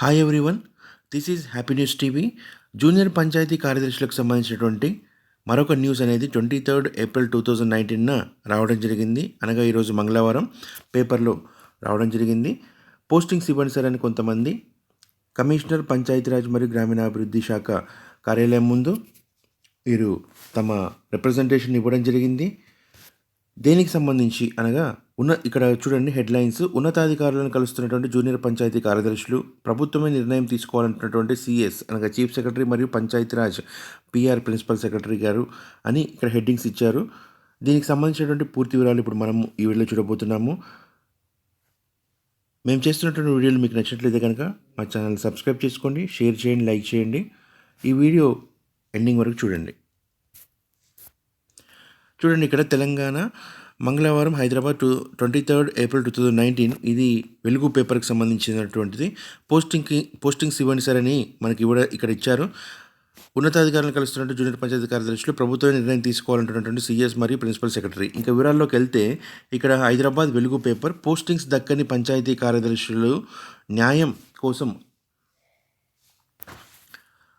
Hi everyone this is happy news TV junior panchayat కార్యదర్శులకు సంబంధించినటువంటి మరొక news అనేది twenty third April two thousand nineteen రావడం జరిగింది. అనగా ఈరోజు మంగళవారం పేపర్లో రావడం జరిగింది. పోస్టింగ్స్ ఇవ్వండి సార్ అని కొంతమంది. కమిషనర్ పంచాయతీరాజ్ మరియు గ్రామీణాభివృద్ధి శాఖ కార్యాలయం ముందు వీరు తమ రిప్రజెంటేషన్ ఇవ్వడం జరిగింది. దేనికి సంబంధించి అనగా ఉన్న ఇక్కడ చూడండి హెడ్లైన్స్. ఉన్నతాధికారులను కలుస్తున్నటువంటి జూనియర్ పంచాయతీ కార్యదర్శులు ప్రభుత్వమే నిర్ణయం తీసుకోవాలంటున్నటువంటి సిఎస్ అనగా చీఫ్ సెక్రటరీ మరియు పంచాయతీరాజ్ పిఆర్ ప్రిన్సిపల్ సెక్రటరీ గారు అని ఇక్కడ హెడ్డింగ్స్ ఇచ్చారు. దీనికి సంబంధించినటువంటి పూర్తి వివరాలు ఇప్పుడు మనం ఈ వీడియోలో చూడబోతున్నాము. మేము చేస్తున్నటువంటి వీడియోలు మీకు నచ్చినట్లయితే కనుక మా ఛానల్ సబ్స్క్రైబ్ చేసుకోండి షేర్ చేయండి లైక్ చేయండి. ఈ వీడియో ఎండింగ్ వరకు చూడండి. చూడండి ఇక్కడ తెలంగాణ మంగళవారం Hyderabad two twenty third April two thousand nineteen ఇది వెలుగు పేపర్కి సంబంధించినటువంటిది. పోస్టింగ్కి పోస్టింగ్స్ ఇవ్వండి సార్ అని మనకి ఇవ్వడ ఇక్కడ ఇచ్చారు. ఉన్నతాధికారులను కలుస్తున్నట్టు జూనియర్ పంచాయతీ కార్యదర్శులు ప్రభుత్వ నిర్ణయం తీసుకోవాలంటున్నటువంటి సీఎస్ మరియు ప్రిన్సిపల్ సెక్రటరీ. ఇంకా వివరాల్లోకి వెళ్తే ఇక్కడ హైదరాబాద్ వెలుగు పేపర్ పోస్టింగ్స్ దక్కని పంచాయతీ కార్యదర్శులు న్యాయం కోసం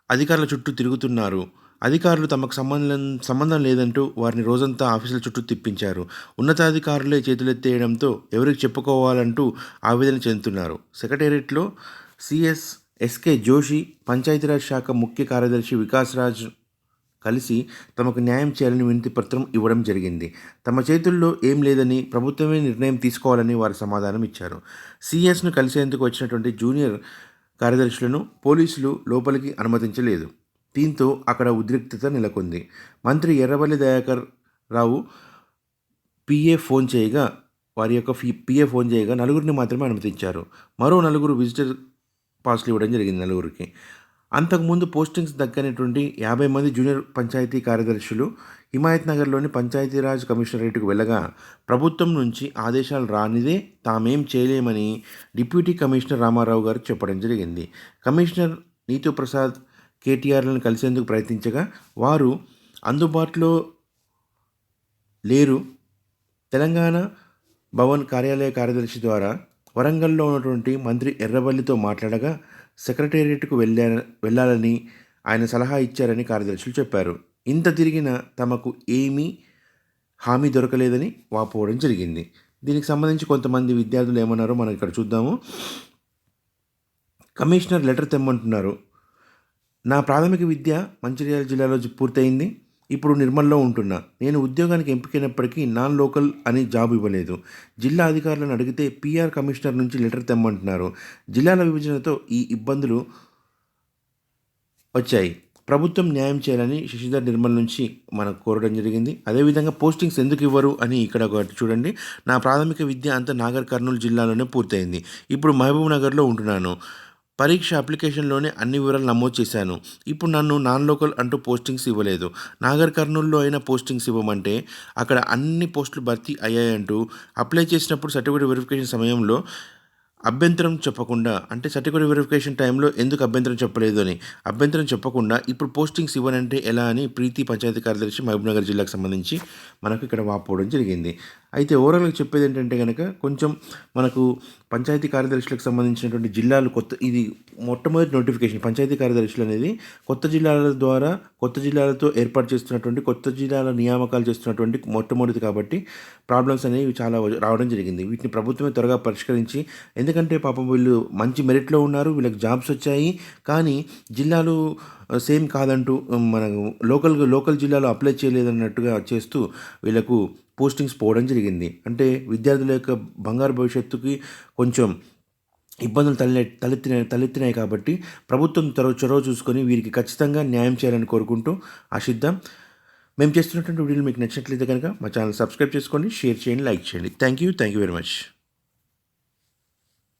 అధికారుల చుట్టూ తిరుగుతున్నారు. అధికారులు తమకు సంబంధం సంబంధం లేదంటూ వారిని రోజంతా ఆఫీసుల చుట్టూ తిప్పించారు. ఉన్నతాధికారులే చేతులెత్తేయడంతో ఎవరికి చెప్పుకోవాలంటూ ఆవేదన చెందుతున్నారు. సెక్రటేరియట్లో సిఎస్ ఎస్కే జోషి పంచాయతీరాజ్ శాఖ ముఖ్య కార్యదర్శి వికాస్ రాజ్ కలిసి తమకు న్యాయం చేయాలని వినతి పత్రం ఇవ్వడం జరిగింది. తమ చేతుల్లో ఏం లేదని ప్రభుత్వమే నిర్ణయం తీసుకోవాలని వారు సమాధానం ఇచ్చారు. సిఎస్ను కలిసేందుకు వచ్చినటువంటి జూనియర్ కార్యదర్శులను పోలీసులు లోపలికి అనుమతించలేదు. దీంతో అక్కడ ఉద్రిక్తత నెలకొంది. మంత్రి ఎర్రవల్లి దయాకర్ రావు పిఏ ఫోన్ చేయగా వారి యొక్క ఫీ పిఏ ఫోన్ చేయగా నలుగురిని మాత్రమే అనుమతించారు. మరో నలుగురు విజిటర్ పాస్లు ఇవ్వడం జరిగింది నలుగురికి. అంతకుముందు పోస్టింగ్స్ దక్కనటువంటి యాభై మంది జూనియర్ పంచాయతీ కార్యదర్శులు హిమాయత్ నగర్లోని పంచాయతీరాజ్ కమిషనరేట్కు వెళ్ళగా ప్రభుత్వం నుంచి ఆదేశాలు రానిదే తామేం చేయలేమని డిప్యూటీ కమిషనర్ రామారావు గారు చెప్పడం జరిగింది. కమిషనర్ నీతు ప్రసాద్ కేటీఆర్లను కలిసేందుకు ప్రయత్నించగా వారు అందుబాటులో లేరు. తెలంగాణ భవన్ కార్యాలయ కార్యదర్శి ద్వారా వరంగల్లో ఉన్నటువంటి మంత్రి ఎర్రబల్లితో మాట్లాడగా సెక్రటేరియట్కు వెళ్ళా వెళ్ళాలని ఆయన సలహా ఇచ్చారని కార్యదర్శులు చెప్పారు. ఇంత తిరిగిన తమకు ఏమీ హామీ దొరకలేదని వాపోవడం జరిగింది. దీనికి సంబంధించి కొంతమంది విద్యార్థులు ఏమన్నారో మనం ఇక్కడ చూద్దాము. కమిషనర్ లెటర్ తెమ్మంటున్నారు. నా ప్రాథమిక విద్య మంచిర్యాల జిల్లాలో పూర్తయింది. ఇప్పుడు నిర్మల్లో ఉంటున్నా. నేను ఉద్యోగానికి ఎంపికైనప్పటికీ నాన్ లోకల్ అని జాబ్ ఇవ్వలేదు. జిల్లా అధికారులను అడిగితే పీఆర్ కమిషనర్ నుంచి లెటర్ తెమ్మంటున్నారు. జిల్లాల విభజనతో ఈ ఇబ్బందులు వచ్చాయి. ప్రభుత్వం న్యాయం చేయాలని శశిధర్ నిర్మల్ నుంచి మనకు కోరడం జరిగింది. అదేవిధంగా పోస్టింగ్స్ ఎందుకు ఇవ్వరు అని ఇక్కడ ఒకటి చూడండి. నా ప్రాథమిక విద్య అంతా నాగర్ కర్నూలు జిల్లాలోనే పూర్తయింది. ఇప్పుడు మహబూబ్ నగర్లో ఉంటున్నాను. పరీక్ష అప్లికేషన్లోనే అన్ని వివరాలు నమోదు చేశాను. ఇప్పుడు నన్ను నాన్ లోకల్ అంటూ పోస్టింగ్స్ ఇవ్వలేదు. నాగర్ కర్నూల్లో అయిన పోస్టింగ్స్ ఇవ్వమంటే అక్కడ అన్ని పోస్టులు భర్తీ అయ్యాయంటూ అప్లై చేసినప్పుడు సర్టిఫికేట్ వెరిఫికేషన్ సమయంలో అభ్యంతరం చెప్పకుండా అంటే సర్టిఫికేట్ వెరిఫికేషన్ టైంలో ఎందుకు అభ్యంతరం చెప్పలేదు అని. అభ్యంతరం చెప్పకుండా ఇప్పుడు పోస్టింగ్స్ ఇవ్వనంటే ఎలా అని ప్రీతి పంచాయతీ కార్యదర్శి మహబూబ్నగర్ జిల్లాకు సంబంధించి మనకు ఇక్కడ వాపోవడం జరిగింది. అయితే ఓవరాల్గా చెప్పేది ఏంటంటే కనుక కొంచెం మనకు పంచాయతీ కార్యదర్శులకు సంబంధించినటువంటి జిల్లాలు కొత్త ఇది మొట్టమొదటి నోటిఫికేషన్ పంచాయతీ కార్యదర్శులు అనేది కొత్త జిల్లాల ద్వారా కొత్త జిల్లాలతో ఏర్పాటు చేస్తున్నటువంటి కొత్త జిల్లాల నియామకాలు చేస్తున్నటువంటి మొట్టమొదటి కాబట్టి ప్రాబ్లమ్స్ అనేవి చాలా రావడం జరిగింది. వీటిని ప్రభుత్వమే త్వరగా పరిష్కరించి ఎందుకంటే ఎందుకంటే పాపం వీళ్ళు మంచి మెరిట్లో ఉన్నారు వీళ్ళకి జాబ్స్ వచ్చాయి. కానీ జిల్లాలు సేమ్ కాదంటూ మన లోకల్ లోకల్ జిల్లాలో అప్లై చేయలేదన్నట్టుగా చేస్తూ వీళ్ళకు పోస్టింగ్స్ పోవడం జరిగింది. అంటే విద్యార్థుల యొక్క బంగారు భవిష్యత్తుకి కొంచెం ఇబ్బందులు తలె తలెత్తినాయి తలెత్తినాయి కాబట్టి ప్రభుత్వం చొరవ చొరవ చూసుకొని వీరికి ఖచ్చితంగా న్యాయం చేయాలని కోరుకుంటూ ఆశిద్దాం. మేము చేస్తున్నటువంటి వీడియోలు మీకు నచ్చినట్లయితే కనుక మా ఛానల్ సబ్స్క్రైబ్ చేసుకోండి షేర్ చేయండి లైక్ చేయండి. Thank you thank you very much